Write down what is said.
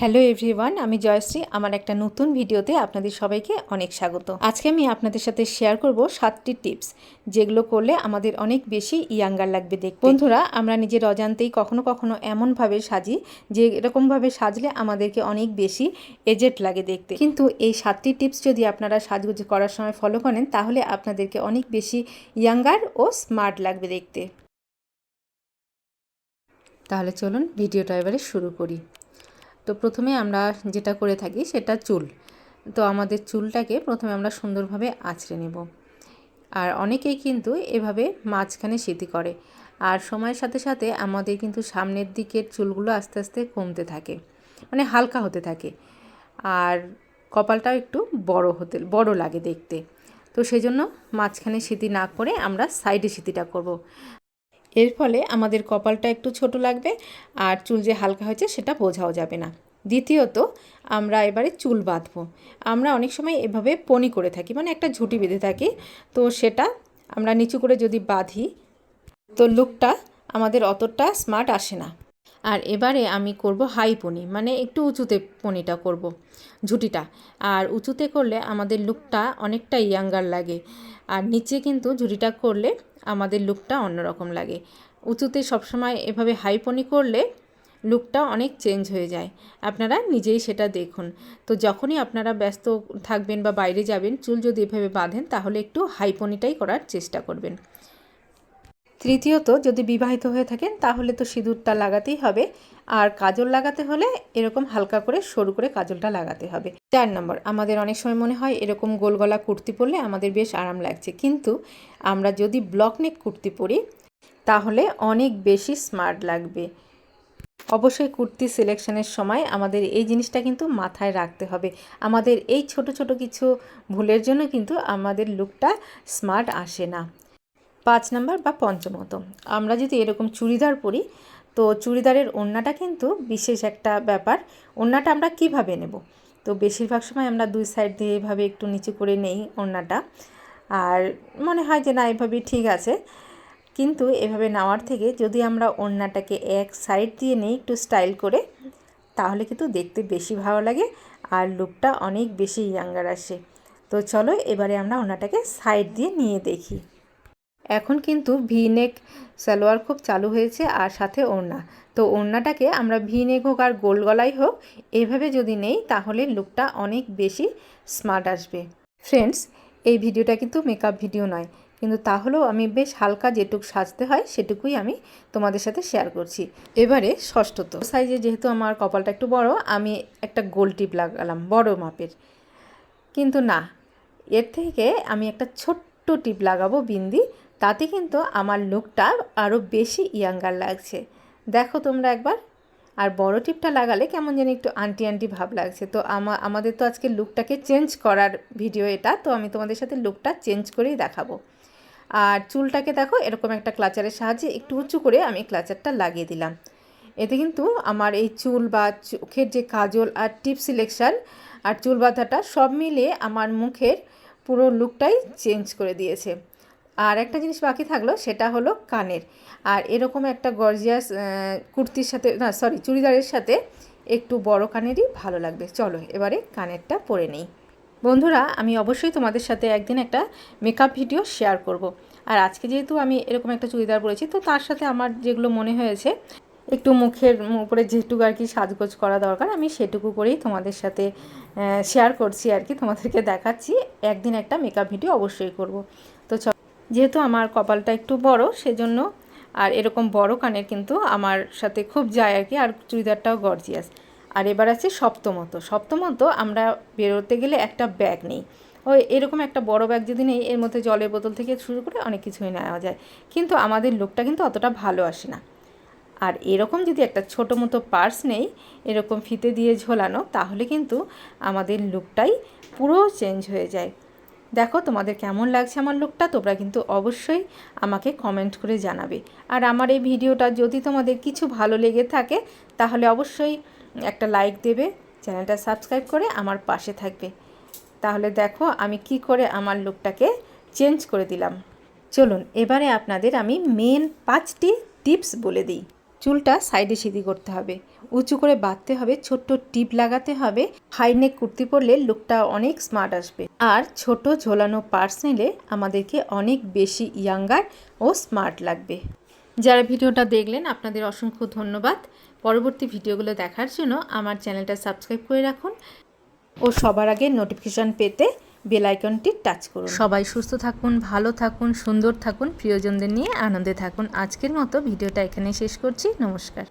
Hello everyone, আমি জয়শ্রী। আমার একটা নতুন ভিডিওতে আপনাদের সবাইকে অনেক স্বাগত। আজকে আমি আপনাদের সাথে শেয়ার করব সাতটি টিপস যেগুলো করলে আমাদের অনেক বেশি ইয়াঙ্গার লাগবে দেখতে। বন্ধুরা, আমরা নিজের অজান্তেই কখনো কখনো এমনভাবে সাজি, যে এরকমভাবে সাজলে আমাদেরকে অনেক বেশি এজেট লাগে দেখতে। কিন্তু এই সাতটি টিপস যদি আপনারা সাজগুজ করার সময় ফলো করেন, তাহলে আপনাদেরকে অনেক বেশি ইয়াঙ্গার ও স্মার্ট লাগবে দেখতে। তাহলে চলুন ভিডিওটা এবারে শুরু করি। তো প্রথমে আমরা যেটা করে থাকি সেটা চুল। তো আমাদের চুলটাকে প্রথমে আমরা সুন্দরভাবে আঁচড়ে নেব। আর অনেকেই কিন্তু এভাবে মাঝখানে স্মৃতি করে। আর সময়ের সাথে সাথে আমাদের কিন্তু সামনের দিকের চুলগুলো আস্তে আস্তে কমতে থাকে। মানে হালকা হতে থাকে। আর কপালটাও একটু বড় হতে, বড় লাগে দেখতে। তো সেই জন্য মাঝখানে স্মৃতি না করে আমরা সাইডে স্মৃতিটা করব। এর ফলে আমাদের কপালটা একটু ছোট লাগবে আর চুল যে হালকা হয়েছে সেটা বোঝাও যাবে না। দ্বিতীয়ত, আমরা এবারে চুল বাঁধবো। আমরা অনেক সময় এভাবে পনি করে থাকি মানে একটা ঝুঁটি বেঁধে থাকি। তো সেটা আমরা নিচু করে যদি বাঁধি, তো লুকটা আমাদের অতটা স্মার্ট আসে না। আর এবারে আমি করব হাই পনি মানে একটু উঁচুতে পনিটা করব, ঝুঁটিটা। আর উঁচুতে করলে আমাদের লুকটা অনেকটা ইয়াঙ্গার লাগে। আর নিচে কিন্তু ঝুঁটিটা করলে আমাদের লুকটা অন্যরকম লাগে। উঁচুতে সবসময় এভাবে হাইপনি করলে লুকটা অনেক চেঞ্জ হয়ে যায়। আপনারা নিজেই সেটা দেখুন। তো যখনই আপনারা ব্যস্ত থাকবেন বা বাইরে যাবেন, চুল যদি এভাবে বাঁধেন, তাহলে একটু হাইপনিটাই করার চেষ্টা করবেন। তৃতীয়ত, যদি বিবাহিত হয়ে থাকেন, তাহলে তো সিঁদুরটা লাগাতেই হবে। আর কাজল লাগাতে হলে এরকম হালকা করে, সরু করে কাজলটা লাগাতে হবে। চার নম্বর, আমাদের অনেক সময় মনে হয় এরকম গোল গলা কুর্তি পরলে আমাদের বেশ আরাম লাগছে। কিন্তু আমরা যদি ব্লক নেক কুর্তি পরি, তাহলে অনেক বেশি স্মার্ট লাগবে। অবশ্যই কুর্তি সিলেকশনের সময় আমাদের এই জিনিসটা কিন্তু মাথায় রাখতে হবে। আমাদের এই ছোট ছোট কিছু ভুলের জন্য কিন্তু আমাদের লুকটা স্মার্ট আসে না। পাঁচ নাম্বার বা পঞ্চমত আমরা যদি এরকম চুড়িদার পরি, তো চুড়িদারের ওড়নাটা কিন্তু বিশেষ একটা ব্যাপার। ওড়নাটা আমরা কীভাবে নেব? তো বেশিরভাগ সময় আমরা দুই সাইড দিয়ে এভাবে একটু নিচু করে নেই ওড়নাটা। আর মনে হয় যে না, এভাবেই ঠিক আছে। কিন্তু এভাবে নেওয়ার থেকে যদি আমরা ওড়নাটাকে এক সাইড দিয়ে নিই একটু স্টাইল করে, তাহলে কিন্তু দেখতে বেশি ভালো লাগে আর লুকটা অনেক বেশি ইয়াঙ্গার আসে। তো চলো এবারে আমরা ওড়নাটাকে সাইড দিয়ে নিয়ে দেখি। এখন কিন্তু ভি নেক সালোয়ার খুব চালু হয়েছে আর সাথে ওড়না। তো ওড়নাটাকে আমরা ভি নেক হোক আর গোল গলাই হোক, এভাবে যদি নেই তাহলে লুকটা অনেক বেশি স্মার্ট আসবে। ফ্রেন্ডস, এই ভিডিওটা কিন্তু মেকআপ ভিডিও নয়, কিন্তু তাহলেও আমি বেশ হালকা যেটুক সাজতে হয় সেটুকুই আমি তোমাদের সাথে শেয়ার করছি। এবারে ষষ্ঠত। সাইজে যেহেতু আমার কপালটা একটু বড়, আমি একটা গোল টিপ লাগালাম, বড় মাপের। কিন্তু না, এর থেকে আমি একটা ছোট্ট টিপ লাগাবো বিন্দি তাতে কিন্তু আমার লুকটা আরও বেশি ইয়াঙ্গার লাগছে। দেখো তোমরা একবার। আর বড় টিপটা লাগালে কেমন যেন একটু আন্টি আন্টি ভাব লাগছে। তো আমাদের তো আজকে লুকটাকে চেঞ্জ করার ভিডিও এটা, তো আমি তোমাদের সাথে লুকটা চেঞ্জ করেই দেখাবো। আর চুলটাকে দেখো, এরকম একটা ক্লাচারের সাহায্যে একটু উঁচু করে আমি ক্লাচারটা লাগিয়ে দিলাম। এতে কিন্তু আমার এই চুল বা চোখের যে কাজল আর টিপ সিলেকশান আর চুল বাঁধাটা সব মিলিয়ে আমার মুখের পুরো লুকটাই চেঞ্জ করে দিয়েছে। আর একটা জিনিস বাকি থাকল, সেটা হলো কানের। আর এরকম একটা গর্জিয়াস কুর্তির সাথে, না সরি চুড়িদারের সাথে একটু বড় কানেরই ভালো লাগবে। চলো, এবারে কানেরটা পরে নেই। বন্ধুরা, আমি অবশ্যই তোমাদের সাথে একদিন একটা মেকআপ ভিডিও শেয়ার করব। আর আজকে যেহেতু আমি এরকম একটা চুড়িদার পরেছি, তো তার সাথে আমার যেগুলো মনে হয়েছে, একটু মুখের উপরে যেটুকু আর কি সাজগোজ করা দরকার, আমি সেটুকু করেই তোমাদের সাথে শেয়ার করছি আর কি, তোমাদেরকে দেখাচ্ছি। একদিন একটা মেকআপ ভিডিও অবশ্যই করব। তো যেহেতু আমার কপালটা একটু বড়, সেজন্য আর এরকম বড় কানের কিন্তু আমার সাথে খুব যায় আর কি, আর চুড়িদারটাও গর্জিয়াস আর এবার আছে সপ্তমত। সপ্তমত আমরা বেরোতে গেলে একটা ব্যাগ নেই। ওই এরকম একটা বড় ব্যাগ যদি নেই, এর মধ্যে জলের বোতল থেকে শুরু করে অনেক কিছুই নেওয়া যায়। কিন্তু আমাদের লুকটা কিন্তু অতটা ভালো আসে না। আর এরকম যদি একটা ছোটো মতো পার্স নেই, এরকম ফিতে দিয়ে ঝোলানো, তাহলে কিন্তু আমাদের লুকটাই পুরো চেঞ্জ হয়ে যায়। দেখো তোমাদের কেমন লাগছে আমার লুকটা তোমরা কিন্তু অবশ্যই আমাকে কমেন্ট করে জানাবে। আর আমার এই ভিডিওটা যদি তোমাদের কিছু ভালো লেগে থাকে, তাহলে অবশ্যই একটা লাইক দেবে, চ্যানেলটা সাবস্ক্রাইব করে আমার পাশে থাকবে। তাহলে দেখো আমি কি করে আমার লুকটাকে চেঞ্জ করে দিলাম। চলুন, এবারে আপনাদের আমি মেন পাঁচটি টিপস বলে দিই। চুলটা সাইডে সিধি করতে হবে। উঁচু করে বাঁধতে হবে, ছোট্ট টিপ লাগাতে হবে। হাইনেক কুর্তি পরলে লুকটা অনেক স্মার্ট আসবে। আর ছোট ঝোলানো পার্স নিলে আমাদেরকে অনেক বেশি ইয়াঙ্গার ও স্মার্ট লাগবে। যারা ভিডিওটা দেখলেন, আপনাদের অসংখ্য ধন্যবাদ। পরবর্তী ভিডিওগুলো দেখার জন্য আমার চ্যানেলটা সাবস্ক্রাইব করে রাখুন। ও সবার আগে নোটিফিকেশান পেতে বেল আইকনটি টাচ করুন। সবাই সুস্থ থাকুন, ভালো থাকুন, সুন্দর থাকুন, প্রিয়জনদের নিয়ে আনন্দে থাকুন। আজকের মতো ভিডিওটা এখানে শেষ করছি। নমস্কার।